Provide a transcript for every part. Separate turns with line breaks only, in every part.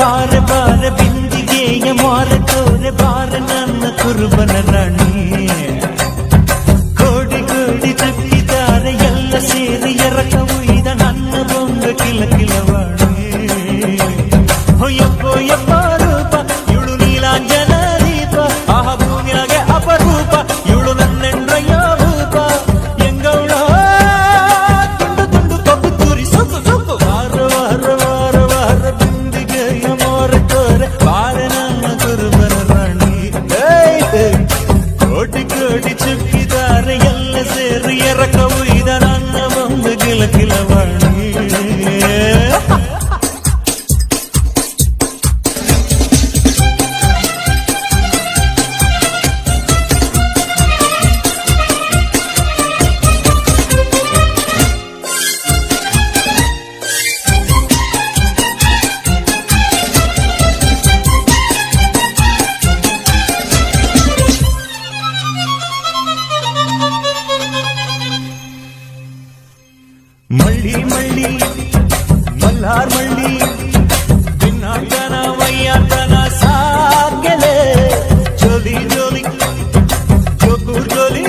ಬಾರ ಬಾರ ಬಿಂದಿಗೆಯ ಮಾರ ತೋರೆ ಬಾರ ನನ್ನ ಕುರುಬನ ರಾಣಿ உலகிலவள் మళ్ళీ మళ్ళీ మల్లార్ మళ్ళీ. భిన్నాటన వయ్యాటన సాగలే జోలి జోలి జోకు జోలి.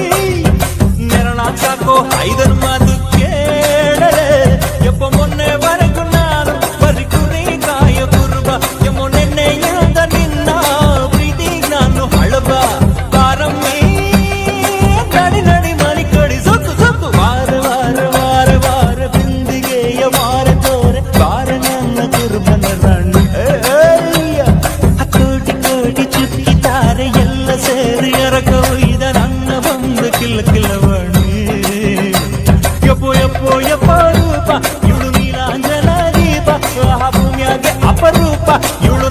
నెరణాకో ఐదర్ ಪಾಪ ಇವಳು